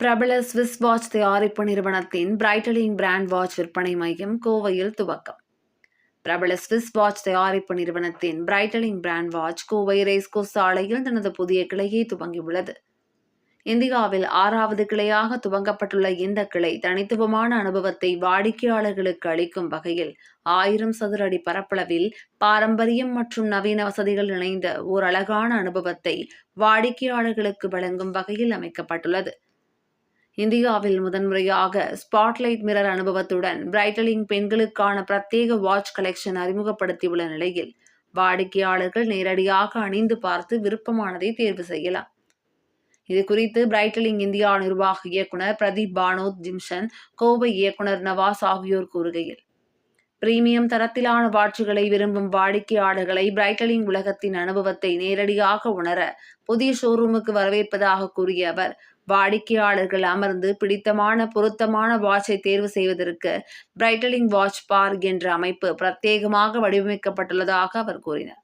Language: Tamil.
பிரபல ஸ்விஸ் வாட்ச் தயாரிப்பு நிறுவனத்தின் பிரைட்டலிங் பிராண்ட் வாட்ச் விற்பனை மையம் கோவையில் துவக்கம். பிரபல ஸ்விஸ் வாட்ச் தயாரிப்பு நிறுவனத்தின் பிரைட்டலிங் பிராண்ட் வாட்ச் கோவை ரேஸ்கோ சாலையில் தனது புதிய கிளையை துவங்கியுள்ளது. இந்தியாவில் ஆறாவது கிளையாக துவங்கப்பட்டுள்ள இந்த கிளை தனித்துவமான அனுபவத்தை வாடிக்கையாளர்களுக்கு அளிக்கும் வகையில் ஆயிரம் சதுர அடி பரப்பளவில் பாரம்பரியம் மற்றும் நவீன வசதிகள் இணைந்த ஓர் அழகான அனுபவத்தை வாடிக்கையாளர்களுக்கு வழங்கும் வகையில் அமைக்கப்பட்டுள்ளது. இந்தியாவில் முதன்முறையாக ஸ்பாட்லைட் மிரர் அனுபவத்துடன் பிரைட்டலிங் பெண்களுக்கான பிரத்யேக வாட்ச் கலெக்ஷன் அறிமுகப்படுத்தியுள்ள நிலையில் வாடிக்கையாளர்கள் நேரடியாக அணிந்து பார்த்து விருப்பமானதை தேர்வு செய்யலாம். இது குறித்து பிரைட்டலிங் இந்தியா நிர்வாக இயக்குனர் பிரதீப் பானோத் ஜிம்ஷன் கோவை இயக்குனர் நவாஸ் ஆகியோர் கூறுகையில் பிரீமியம் தரத்திலான வாட்சுகளை விரும்பும் வாடிக்கையாளர்களை பிரைட்டலிங் உலகத்தின் அனுபவத்தை நேரடியாக உணர புதிய ஷோரூமுக்கு வரவேற்பதாக கூறிய அவர் வாடிக்கையாளர்கள் அமர்ந்து பிடித்தமான பொருத்தமான வாட்சை தேர்வு செய்வதற்கு பிரைட்டலிங் வாட்ச் பார்க் என்ற அமைப்பு பிரத்யேகமாக வடிவமைக்கப்பட்டுள்ளதாக அவர் கூறினார்.